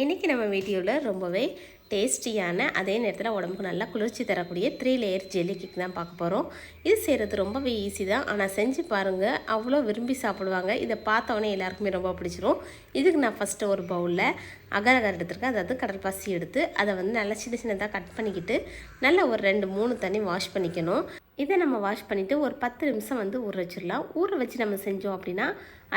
இன்றைக்கி நம்ம வீடியோவில் ரொம்பவே டேஸ்டியான அதே நேரத்தில் உடம்புக்கு நல்லா குளிர்ச்சி தரக்கூடிய த்ரீ லேயர் ஜெல்லி கேக் தான் பார்க்க போகிறோம் இது செய்கிறது ரொம்பவே ஈஸி தான். ஆனால் செஞ்சு பாருங்கள் அவ்வளோ விரும்பி சாப்பிடுவாங்க. இதை பார்த்தோன்னே எல்லாருக்குமே ரொம்ப பிடிச்சிரும். இதுக்கு நான் ஃபஸ்ட்டு ஒரு பவுலில் அகர் அகர் எடுத்துருக்கேன். அதாவது கடல் பசி எடுத்து அதை வந்து நல்லா சின்ன சின்னதாக கட் பண்ணிக்கிட்டு நல்லா ஒரு ரெண்டு மூணு தண்ணி வாஷ் பண்ணிக்கணும். இதை நம்ம வாஷ் பண்ணிவிட்டு ஒரு பத்து நிமிஷம் வந்து ஊற வச்சிடலாம். ஊற வச்சு நம்ம செஞ்சோம் அப்படின்னா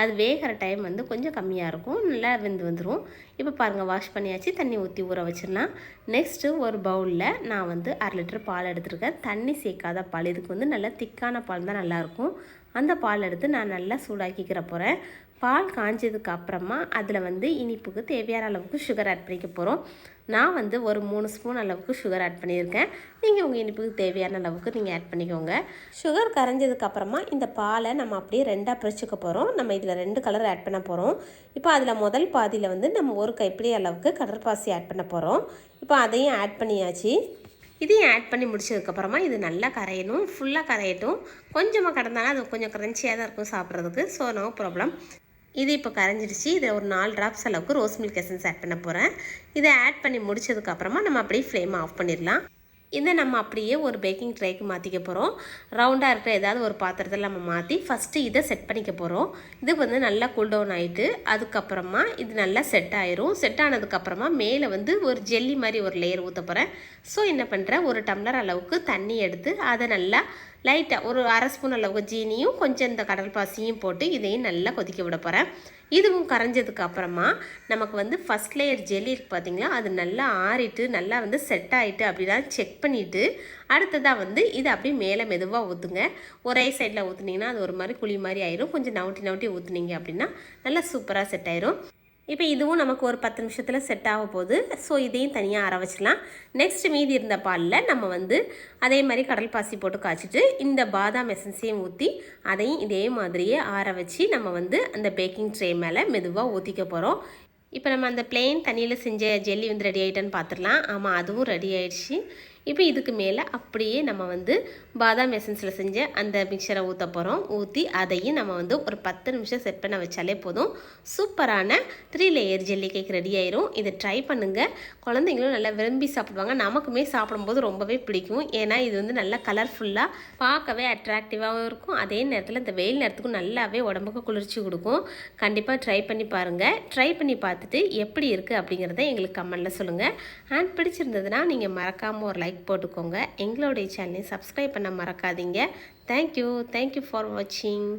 அது வேகிற டைம் வந்து கொஞ்சம் கம்மியாக இருக்கும். நல்லா வெந்து வந்துடும் இப்போ பாருங்கள் வாஷ் பண்ணியாச்சு. தண்ணி ஊற்றி ஊற வச்சிடலாம். நெக்ஸ்ட்டு ஒரு பவுலில் நான் வந்து அரை லிட்டர் பால் எடுத்துருக்கேன். தண்ணி சேர்க்காத பால். இதுக்கு வந்து நல்லா திக்கான பால் தான் நல்லாயிருக்கும் அந்த பால் எடுத்து நான் நல்லா சூடாக்கிக்கிற போகிறேன் பால் காஞ்சதுக்கு அப்புறமா அதில் வந்து இனிப்புக்கு தேவையான அளவுக்கு சுகர் ஆட் பண்ணிக்க போகிறோம் நான் வந்து ஒரு மூணு ஸ்பூன் அளவுக்கு சுகர் ஆட் பண்ணியிருக்கேன். நீங்கள் உங்கள் இனிப்புக்கு தேவையான அளவுக்கு நீங்கள் ஆட் பண்ணிக்கோங்க. சுகர் கரைஞ்சதுக்கு அப்புறமா இந்த பாலை நம்ம அப்படியே ரெண்டாக பிரிச்சுக்க போகிறோம் நம்ம இதில் ரெண்டு கலர் ஆட் பண்ண போகிறோம் இப்போ அதில் முதல் பாதியில் வந்து நம்ம ஒரு கைப்பிடி அளவுக்கு கடற்பாசி ஆட் பண்ண போகிறோம் இப்போ அதையும் ஆட் பண்ணியாச்சு. இதையும் ஆட் பண்ணி முடிச்சதுக்கப்புறமா இது நல்லா கரையணும் ஃபுல்லாக கரையட்டும். கொஞ்சமாக கடந்தாலும் அது கொஞ்சம் க்ரன்ச்சியாக தான் இருக்கும் சாப்பிட்றதுக்கு. ஸோ நோ ப்ராப்ளம் இது இப்போ கரைஞ்சிடுச்சு இதில் ஒரு நாலு ட்ராப்ஸ் அளவுக்கு ரோஸ் மில்க் எசன்ஸ் ஆட் பண்ண போகிறேன் இதை ஆட் பண்ணி முடிச்சதுக்கப்புறமா நம்ம அப்படியே ஃப்ளேம் ஆஃப் பண்ணிடலாம். இதை நம்ம அப்படியே ஒரு பேக்கிங் ட்ரேக்கு மாற்றிக்க போகிறோம் ரவுண்டாக இருக்கிற ஏதாவது ஒரு பாத்திரத்தில் நம்ம மாற்றி ஃபஸ்ட்டு இதை செட் பண்ணிக்க போகிறோம் இது வந்து நல்லா கூல் டவுன் ஆகிட்டு அதுக்கப்புறமா இது நல்லா செட் ஆயிரும். செட் ஆனதுக்கப்புறமா மேலே வந்து ஒரு ஜெல்லி மாதிரி ஒரு லேயர் ஊற்ற போகிறேன் ஸோ என்ன பண்ணுறேன் ஒரு டம்ளர் அளவுக்கு தண்ணி எடுத்து அதை நல்லா லைட்டாக ஒரு அரை ஸ்பூன் அளவுக்கு ஜீனியும் கொஞ்சம் இந்த கடல் பாசியும் போட்டு இதையும் நல்லா கொதிக்க விட போகிறேன் இதுவும் கரைஞ்சதுக்கு அப்புறமா நமக்கு வந்து ஃபஸ்ட் லேயர் ஜெல்லி இருக்குது பார்த்தீங்களா அது நல்லா ஆறிட்டு நல்லா வந்து செட் ஆகிட்டு அப்படிலாம் செக் பண்ணிவிட்டு அடுத்ததாக வந்து இதை அப்படியே மேலே மெதுவாக ஊற்றுங்க ஒரே சைடில் ஊற்றுனீங்கன்னா அது ஒரு மாதிரி குழி மாதிரி ஆயிரும். கொஞ்சம் நவுட்டி நவுட்டி ஊற்றுனீங்க அப்படின்னா நல்லா சூப்பராக செட் ஆயிரும். இப்போ இதுவும் நமக்கு ஒரு பத்து நிமிஷத்தில் செட் ஆக போகுது. ஸோ இதையும் தனியாக அரை வச்சிடலாம். நெக்ஸ்ட் மீதி இருந்த பாலில் நம்ம வந்து அதே மாதிரி கடல் பாசி போட்டு காய்ச்சிட்டு இந்த பாதாம் எசன்ஸையும் ஊற்றி அதையும் இதே மாதிரியே ஆற வச்சு நம்ம வந்து அந்த பேக்கிங் ட்ரே மேலே மெதுவாக ஊற்றிக்க போகிறோம் இப்போ நம்ம அந்த பிளெயின் தண்ணியில் செஞ்ச ஜெல்லி வந்து ரெடி ஆகிட்டான்னு பார்த்துடலாம் ஆமாம் அதுவும் ரெடி ஆயிடுச்சு. இப்போ இதுக்கு மேலே அப்படியே நம்ம வந்து பாதாம் எசன்ஸில் செஞ்ச அந்த மிக்சரை ஊற்ற போகிறோம் ஊற்றி அதையும் நம்ம வந்து ஒரு பத்து நிமிஷம் செட் பண்ண வச்சாலே போதும். சூப்பரான three layer jelly cake ready ஆயிரும். இதை ட்ரை பண்ணுங்கள் குழந்தைங்களும் நல்லா விரும்பி சாப்பிடுவாங்க. நமக்குமே சாப்பிடும்போது ரொம்பவே பிடிக்கும். ஏன்னா இது வந்து நல்லா கலர்ஃபுல்லாக பார்க்கவே அட்ராக்டிவாகவும் இருக்கும். அதே நேரத்தில் இந்த வெயில் நேரத்துக்கும் நல்லாவே உடம்புக்கு குளிர்ச்சி கொடுக்கும். கண்டிப்பாக ட்ரை பண்ணி பாருங்கள் ட்ரை பண்ணி பார்த்துட்டு எப்படி இருக்குது அப்படிங்கிறத எங்களுக்கு கமெண்டில் சொல்லுங்கள் அண்ட் பிடிச்சிருந்ததுன்னா நீங்கள் மறக்காமல் ஒரு லைக் லைக் போட்டுக்கோங்க. எங்களுடைய சேனலை சப்ஸ்கிரைப் பண்ண மறக்காதீங்க. தேங்க்யூ தேங்க்யூ ஃபார் வாட்சிங்